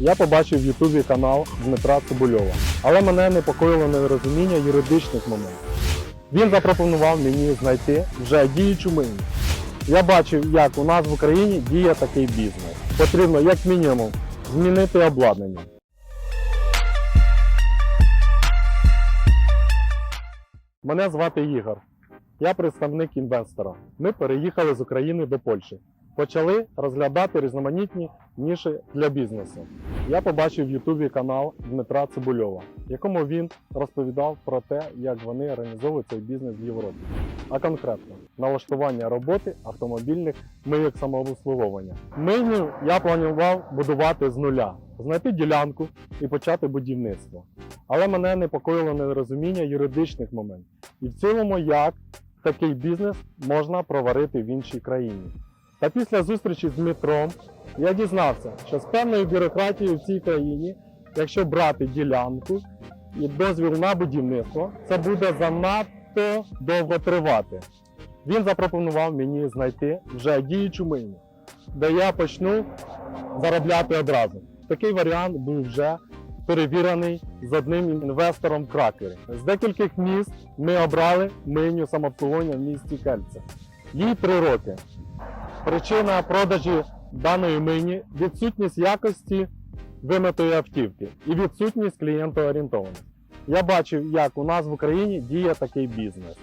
Я побачив в Ютубі канал Дмитра Цибульова, але мене непокоїло нерозуміння юридичних моментів. Він запропонував мені знайти вже діючу мийню. Я бачив, як у нас в Україні діє такий бізнес. Потрібно як мінімум змінити обладнання. Мене звати Ігор. Я представник інвестора. Ми переїхали з України до Польщі. Почали розглядати різноманітні ніші для бізнесу. Я побачив в Ютубі канал Дмитра Цибульова, в якому він розповідав про те, як вони організовують цей бізнес в Європі. А конкретно налаштування роботи автомобільних мийок самообслуговування. Мийню я планував будувати з нуля, знайти ділянку і почати будівництво. Але мене непокоїло нерозуміння юридичних моментів. І в цілому, як такий бізнес можна проварити в іншій країні. Та після зустрічі з Дмитром я дізнався, що з певною бюрократією в цій країні, якщо брати ділянку і дозвіл на будівництво, це буде занадто довго тривати. Він запропонував мені знайти вже діючу мийню, де я почну заробляти одразу. Такий варіант був вже перевірений з одним інвестором в Кракері. З декількох міст ми обрали мийню самообслуговування в місті Кельце. Їй три роки. Причина продажі даної мийні відсутність якості вимитої автівки і відсутність клієнтоорієнтованості. Я бачив, як у нас в Україні діє такий бізнес.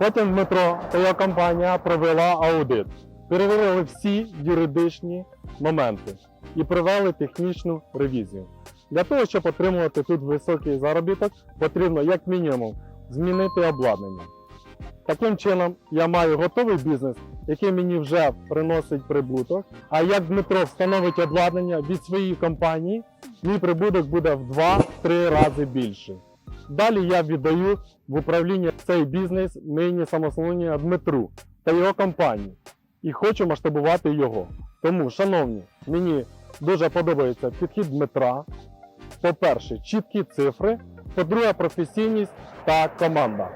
Потім Дмитро та його компанія провела аудит, перевірили всі юридичні моменти і провели технічну ревізію. Для того, щоб отримувати тут високий заробіток, потрібно як мінімум змінити обладнання. Таким чином, я маю готовий бізнес, який мені вже приносить прибуток. А як Дмитро встановить обладнання від своєї компанії, мій прибуток буде в 2-3 рази більший. Далі я віддаю в управління цей бізнес нині самословлення Дмитру та його компанії і хочу масштабувати його. Тому, шановні, мені дуже подобається підхід Дмитра. По-перше, чіткі цифри, по-друге, професійність та команда.